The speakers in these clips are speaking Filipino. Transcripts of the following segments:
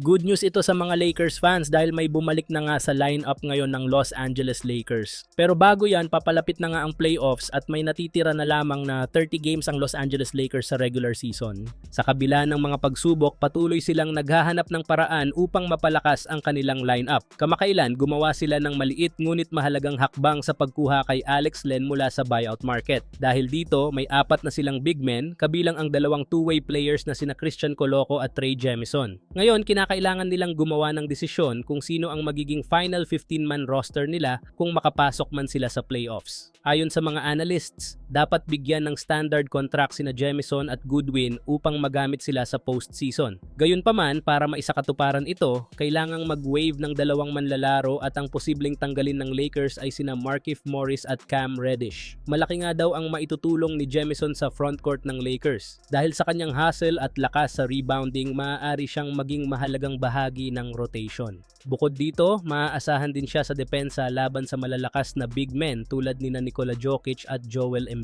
Good news ito sa mga Lakers fans dahil may bumalik na nga sa lineup ngayon ng Los Angeles Lakers. Pero bago yan, papalapit na nga ang playoffs at may natitira na lamang na 30 games ang Los Angeles Lakers sa regular season. Sa kabila ng mga pagsubok, patuloy silang naghahanap ng paraan upang mapalakas ang kanilang lineup. Kamakailan, gumawa sila ng maliit ngunit mahalagang hakbang sa pagkuha kay Alex Len mula sa buyout market. Dahil dito, may apat na silang big men, kabilang ang dalawang two-way players na sina Christian Coloco at Trey Jemison. Ngayon, kinakailangan nilang gumawa ng desisyon kung sino ang magiging final 15-man roster nila kung makapasok man sila sa playoffs. Ayon sa mga analysts, dapat bigyan ng standard contract sina Jemison at Goodwin upang magamit sila sa postseason. Gayunpaman, para maisakatuparan ito, kailangang mag-wave ng dalawang manlalaro at ang posibleng tanggalin ng Lakers ay sina Markif Morris at Cam Reddish. Malaki nga daw ang maitutulong ni Jemison sa frontcourt ng Lakers. Dahil sa kanyang hustle at lakas sa rebounding, maaari siyang maging mahalagang bahagi ng rotation. Bukod dito, maaasahan din siya sa depensa laban sa malalakas na big men tulad ni Nikola Jokic at Joel Embiid.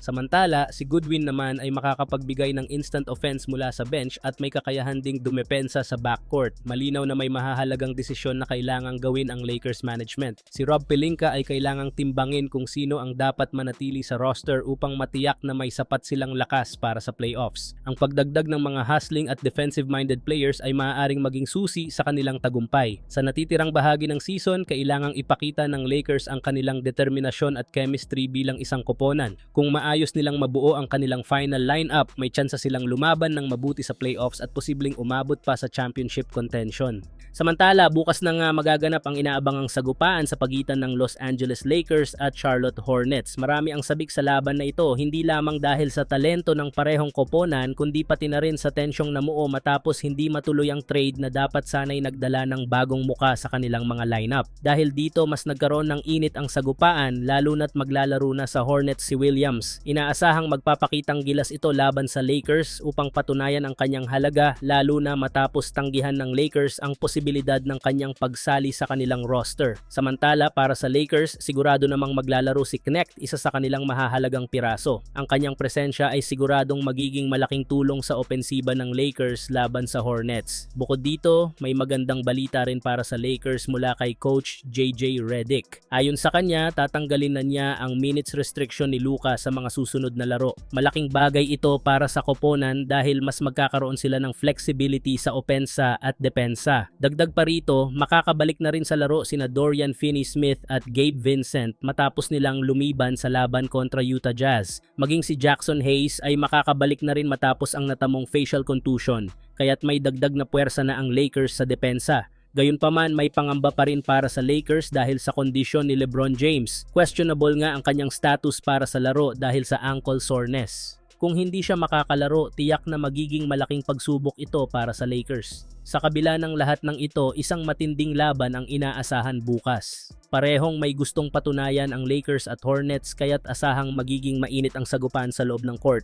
Samantala, si Goodwin naman ay makakapagbigay ng instant offense mula sa bench at may kakayahan ding dumepensa sa backcourt. Malinaw na may mahahalagang desisyon na kailangang gawin ang Lakers management. Si Rob Pelinka ay kailangang timbangin kung sino ang dapat manatili sa roster upang matiyak na may sapat silang lakas para sa playoffs. Ang pagdagdag ng mga hustling at defensive-minded players ay maaaring maging susi sa kanilang tagumpay. Sa natitirang bahagi ng season, kailangang ipakita ng Lakers ang kanilang determinasyon at chemistry bilang isang koponan. Kung maayos nilang mabuo ang kanilang final lineup, may tsansa silang lumaban ng mabuti sa playoffs at posibleng umabot pa sa championship contention. Samantala, bukas na nga magaganap ang inaabangang sagupaan sa pagitan ng Los Angeles Lakers at Charlotte Hornets. Marami ang sabik sa laban na ito, hindi lamang dahil sa talento ng parehong koponan, kundi pati na rin sa tensyong namuo matapos hindi matuloy ang trade na dapat sanay nagdala ng bagong muka sa kanilang mga lineup. Dahil dito, mas nagkaroon ng init ang sagupaan, lalo na't maglalaro na sa Hornets si Williams. Inaasahang magpapakitang gilas ito laban sa Lakers upang patunayan ang kanyang halaga, lalo na matapos tanggihan ng Lakers ang posibilidad ng kanyang pagsali sa kanilang roster. Samantala, para sa Lakers, sigurado namang maglalaro si Knecht, isa sa kanilang mahahalagang piraso. Ang kanyang presensya ay siguradong magiging malaking tulong sa opensiba ng Lakers laban sa Hornets. Bukod dito, may magandang balita rin para sa Lakers mula kay coach JJ Redick. Ayon sa kanya, tatanggalin na niya ang minutes restriction ni Luka sa mga susunod na laro. Malaking bagay ito para sa koponan dahil mas magkakaroon sila ng flexibility sa opensa at depensa. Dagdag pa rito, makakabalik na rin sa laro sina Dorian Finney-Smith at Gabe Vincent matapos nilang lumiban sa laban kontra Utah Jazz. Maging si Jackson Hayes ay makakabalik na rin matapos ang natamong facial contusion, kaya't may dagdag na puwersa na ang Lakers sa depensa. Gayunpaman may pangamba pa rin para sa Lakers dahil sa kondisyon ni LeBron James. Questionable nga ang kanyang status para sa laro dahil sa ankle soreness. Kung hindi siya makakalaro, tiyak na magiging malaking pagsubok ito para sa Lakers. Sa kabila ng lahat ng ito, isang matinding laban ang inaasahan bukas. Parehong may gustong patunayan ang Lakers at Hornets kaya't asahang magiging mainit ang sagupan sa loob ng court.